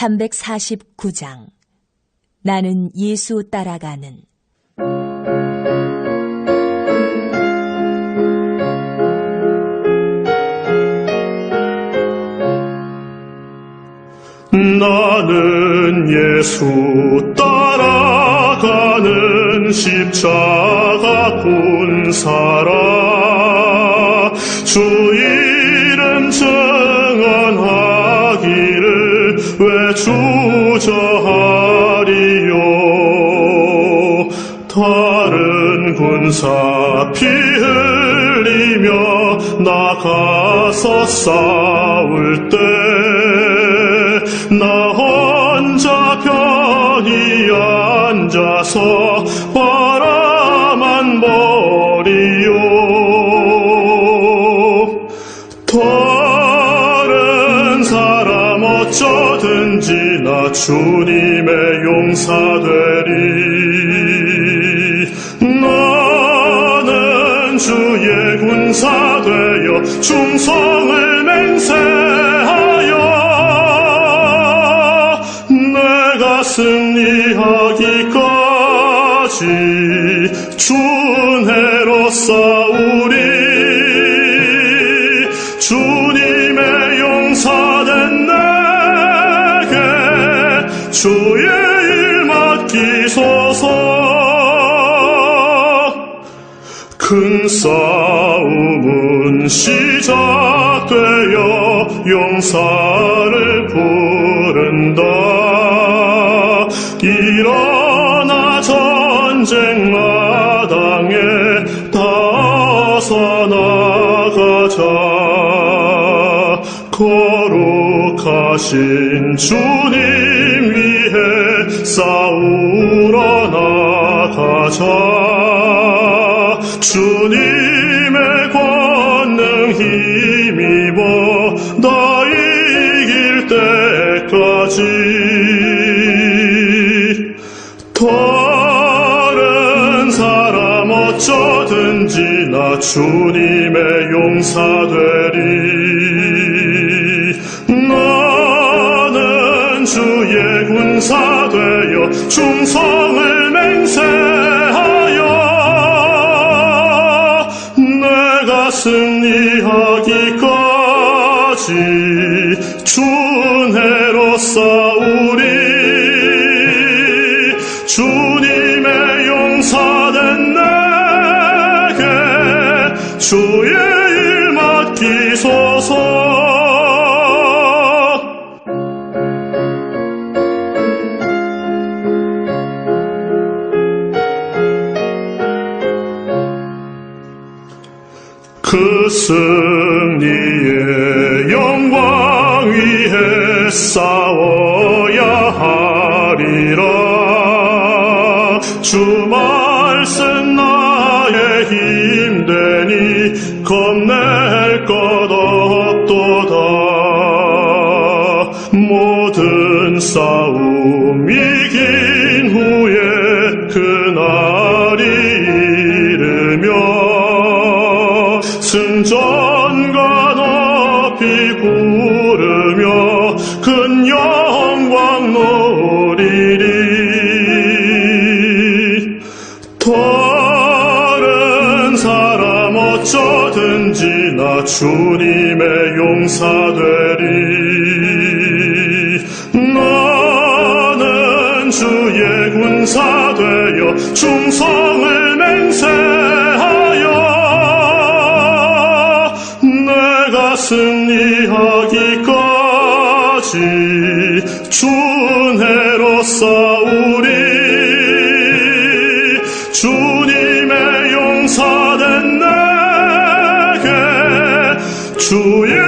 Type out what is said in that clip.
349장. 나는 예수 따라가는. 나는 예수 따라가는 십자가 군사라. 주 이름 증 주저하리요. 다른 군사 피 흘리며 나가서 싸울 때 나 혼자 편히 앉아서 바라만 버리요 나 주님의 용사되리. 나는 주의 군사 되어 충성을 맹세하여 내가 승리하기까지 준해로 싸우리 주님 주의 일 맡기소서. 큰 싸움은 시작되어 용사를 부른다. 일어나 전쟁 마당에 다서 나가자. 거룩하신 주님 싸우러 나가자. 주님의 권능 힘입어 나 이길 때까지. 다른 사람 어쩌든지 나 주님의 용사 되리 충성을 맹세하여 내가 승리하기까지. 준해로 싸우리 주님의 용사된 내게 주의 일 맡기소 그 승리의 영광 위에 싸워야 하리라. 주 말씀 나의 힘되니 겁낼 것 없도다. 모든 싸움 이긴 큰 영광 누리리. 다른 사람 어쩌든지 나 주님의 용사되리. 나는 주의 군사 되어 충성을 맹세하여 내가 승리하기까 지 준해로 싸우리. 주님의 용사된 내게 주의